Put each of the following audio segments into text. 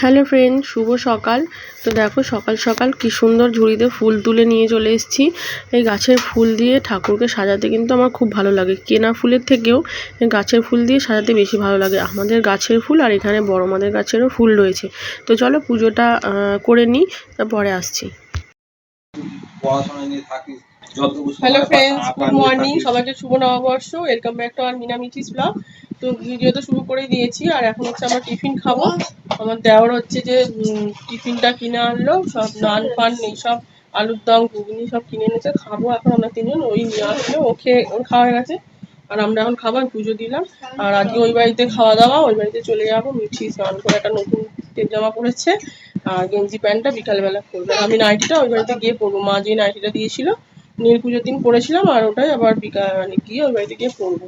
Hello friend শুভ সকাল। তো দেখো সকাল সকাল কি সুন্দর ঝুড়িতে ফুল তুলে নিয়ে চলে এসেছি। এই গাছের ফুল দিয়ে ঠাকুরকে সাজাতে কিন্তু আমার খুব ভালো লাগে। কেনা ফুলের থেকেও এই গাছের ফুল দিয়ে সাজাতে বেশি ভালো লাগে। আমাদের গাছের ফুল আর এখানে বড় মাদের গাছেরও ফুল রয়েছে। তো চলো পুজোটা করে নিই তারপরে আসছি। Hello friends good morning. সবাইকে শুভ নববর্ষ। Welcome back to our Meena মিঠিস blog তো ভিডিও তো শুরু করে দিয়েছি, আর এখন হচ্ছে আমরা টিফিন খাব। আমার দেওয়ার হচ্ছে যে টিফিনটা কিনে আনলো, সব নান ফান এই সব আলুর দম, ঘুগনি সব কিনে এনেছে, খাব এখন আমরা তিনজন, ওই নিয়ে আসলো, ও খেয়ে, ওর খাওয়া হয়ে গেছে। আর আমরা এখন খাবার পুজো দিলাম। আর আজকে ওই বাড়িতে খাওয়া দাওয়া, ওই বাড়িতে চলে যাব, মিঠি স্নান করে একটা নতুন তেল জামা পরেছে, আর গেঞ্জি প্যান্টটা বিকালবেলা পরবে। আমি নাইটিটা ওই বাড়িতে গিয়ে পরবো, মা যে নাইটিটা দিয়েছিল, নীল পুজোর দিন পরেছিলাম, আর ওটাই আবার বিকাল মানে গিয়ে ওই বাড়িতে গিয়ে পরবো।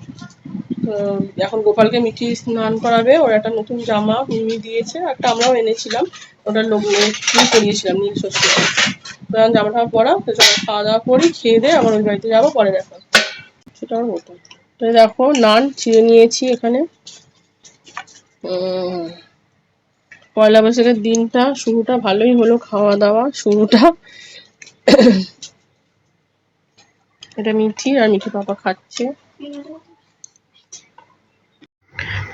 এখন গোপালকে মিঠি স্নান করাবে, ওর একটা নতুন জামা মিমি দিয়েছে, একটা আমরাও এনেছিলাম, ওটা লোক ফুল করিয়েছিলাম নীল ষষ্ঠী জামা টামা পরা, তো খাওয়া দাওয়া করি, খেয়ে দিয়ে আবার ওই বাড়িতে যাব, পরে দেখা সেটা আমার মতো। তো দেখো, নান ছিঁড়ে নিয়েছি এখানে। পয়লা বৈশাখের দিনটা, শুরুটা ভালোই হলো খাওয়া দাওয়া, শুরুটা। এটা মিঠি, আর মিঠি পাপা খাচ্ছে।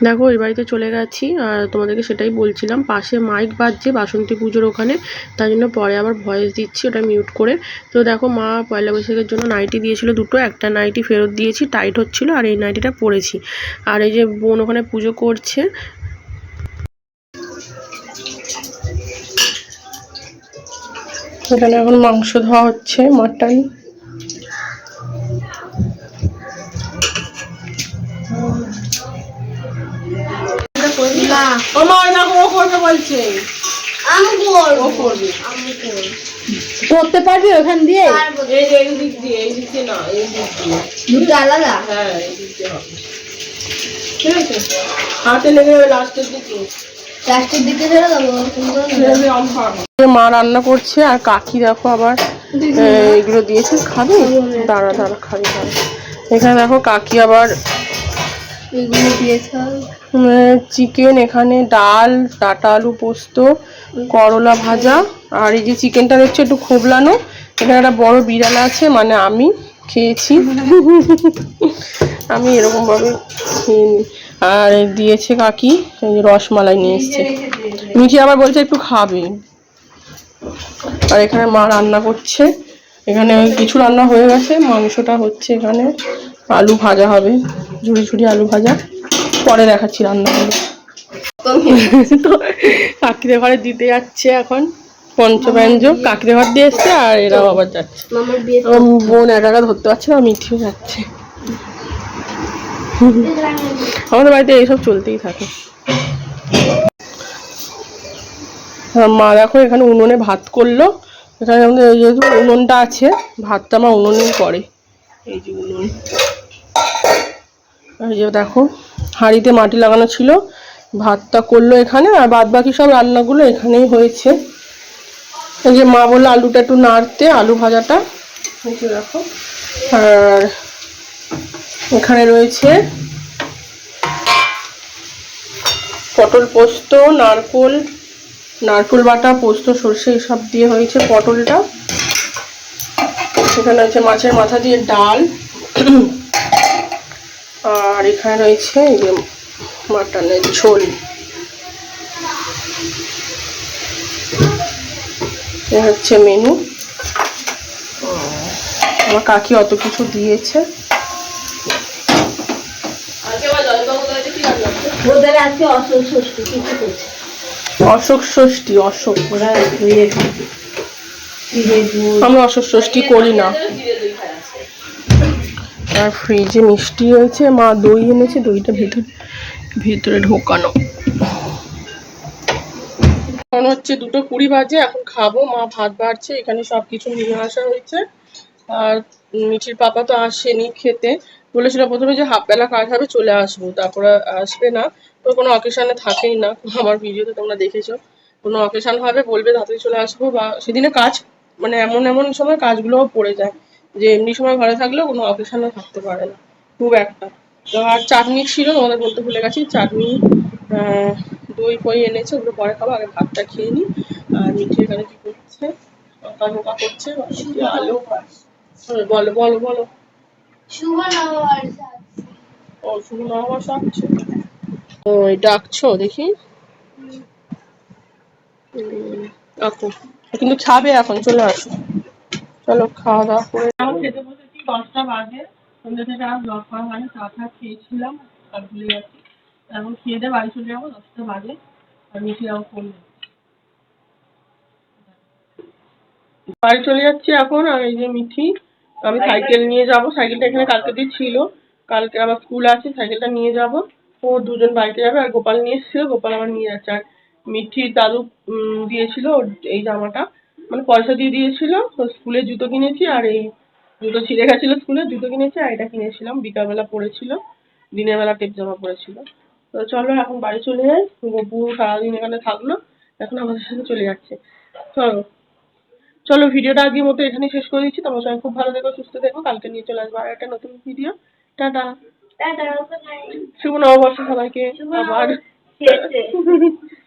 দেখো, এই বাড়িতে চলে গেছি, আর তোমাদেরকে সেটাই বলছিলাম, পাশে মাইক বাজছে বাসন্তী পুজোর ওখানে তাই জন্য পরে আবার ভয়েস দিচ্ছি, ওটা মিউট করে। তো দেখো, মা পয়লা বৈশাখের জন্য নাইটি দিয়েছিল দুটো, একটা নাইটি ফেরত দিয়েছি টাইট হচ্ছিল, আর এই নাইটিটা পরেছি আর এই যে বোন ওখানে পুজো করছে। এখানে এখন মাংস ধোয়া হচ্ছে, মাটন। ও মা ওই দেখো ও করবে বলছে। আমি ও করবে। আমি করব। করতে পারবি ওখান দিয়ে? এই যে এই দিক দিয়ে এই দিক দিয়ে না এই দিক দিয়ে। দুটো আলাদা? হ্যাঁ এই দিক দিয়ে হবে। ঠিক আছে? হাতে লেগে লাস্টের দিকে। লাস্টের দিকে দেবো মা রান্না করছে আর কাকি দেখো আবার এগুলো দিয়েছে খাবি? দাঁড়া দাঁড়া খাবি দাঁড়া এখানে দেখো কাকি আবার এগুলো দিয়েছে। চিকেন এখানে ডাল, ডাটা আলু পোস্ত, করলা ভাজা, আর এই যে চিকেনটা হচ্ছে একটু খোবলানো, এখানে একটা বড় বিড়াল আছে মানে আমি খেয়েছি। আমি এরকম ভাবে খেয়ে আর দিয়েছে কাকি রসমালাই নিয়ে এসছে। মিঠি আবার বলছে একটু খাবে। আর এখানে মা রান্না করছে। এখানে কিছু রান্না হয়ে গেছে, মাংসটা হচ্ছে এখানে। আলু ভাজা হবে ঝুড়ি ঝুড়ি আলু ভাজা। পরে দেখাচ্ছি রান্নাগুলো তো কাকিদের ঘরে দিতে যাচ্ছে এখন পঞ্চব্যঞ্জ। কাকিদের ঘর দিয়ে এসছে আর এরাও আবার যাচ্ছে। আমার বোন একা একা ধরতে পারছে না মিঠিও যাচ্ছে। আমাদের বাড়িতে এইসব চলতেই থাকে। মা দেখো এখানে উনুনে ভাত করল। এখানে আমাদের যেহেতু উনুনটা আছে ভাতটা মা উনুনেই করে। এই যে উনুন। এই যে দেখো, হাঁড়িতে মাটি লাগানো ছিল, ভাতটা করল এখানে, আর বাদ বাকি সব রান্নাগুলো এখানেই হয়েছে। এই যে মা বলল আলুটা একটু নাড়তে, আলু ভাজাটা। দেখো, আর এখানে রয়েছে পটল পোস্ত, নারকোল নারকোল বাটা, পোস্ত, সর্ষে, এসব দিয়ে হয়েছে পটলটা। এখানে হচ্ছে মাছের মাথা দিয়ে ডাল। এখানে রয়েছে এই যে মাটনের ঝোল। এ হচ্ছে মেনু আমার কাকি অত কিছু দিয়েছে। ওদের আজকে অসুখ ষষ্ঠী কিছু করছে? অশোক ষষ্ঠী অশোক। আমরা অশোক ষষ্ঠী করি না। আর ফ্রিজে মিষ্টি রয়েছে মা দই এনেছে, দইটা ভেতরে ভেতরে ঢোকানো। এখন হচ্ছে দুটো কুড়ি বাজে, এখন খাব, মা ভাত বাড়ছে, এখানে সব কিছু নিয়ে আসা হয়েছে। আর মিঠির পাপা তো আসেনি খেতে। বলেছিল প্রথমে যে হাফ বেলা কাজ হবে, চলে আসব, তারপরে আসবে না। তো কোনো অকেশানে থাকেই না, আমার ভিডিওতে তোমরা দেখেছ। কোনো অকেশন হবে, বলবে তাড়াতাড়ি চলে আসব, বা সেদিনে কাজ মানে এমন এমন সময় কাজগুলোও পড়ে যায়। যে এমনি সময় ঘরে থাকলেও কোনো অকেশনে থাকতে পারে না। খুব একটা। তো আর চাটনি ছিল তোমাদের বলতে ভুলে গেছি। চাটনি দই ফই এনেছে ওগুলো পরে খাব আগে ভাতটা খেয়ে নিই। আর মিঠি এখানে কি করছে? ঝোঁকা করছে আলু। বলো বলো বলো। ও শুধু নববর্ষ আসছে। ও ডাকছো দেখি। হুম, আঁকো কিন্তু খাবে এখন চলে আসো। চলো খাওয়া দাওয়া করে খেতে বসেছি দশটা বাজে। সন্ধ্যে থেকে আর ব্লগ করা হয়নি, চা টা খেয়েছিলাম, আর ভুলে যাচ্ছি এখন খেয়ে দিয়ে বাড়ি চলে যাব, দশটা বাজে, আর মিঠি আমার ফোন বাড়ি চলে যাচ্ছি এখন, আর এই যে মিঠি, আমি সাইকেল নিয়ে যাব। সাইকেলটা এখানে কালকে দিয়ে ছিল, কালকে আবার স্কুল আছে, সাইকেলটা নিয়ে যাব। ও দুজন বাড়িতে যাবে, আর গোপাল নিয়ে এসেছিল, গোপাল আমার নিয়ে যাচ্ছে। আর মিঠির দাদু দিয়েছিল এই জামাটা। মানে পয়সা দিয়ে দিয়েছিল তো স্কুলে জুতো কিনেছি আর এই জুতো ছিঁড়ে গেছিল স্কুলে জুতো কিনেছি আর এটা কিনেছিলাম। বিকালবেলা পরেছিল দিনের বেলা টেপ জামা পরেছিল তো চলো এখন বাড়ি চলে যাই গপু সারাদিন এখানে থাকল এখন আমাদের সাথে চলে যাচ্ছে। চলো চলো ভিডিওটা আজকের মতো এখানে শেষ করে দিচ্ছি। তোমার সবাই খুব ভালো থেকো সুস্থ থেকো। কালকে নিয়ে চলে আসব আর একটা নতুন ভিডিও টাটা। টাটা শুভ নববর্ষ সবাইকে। আবার।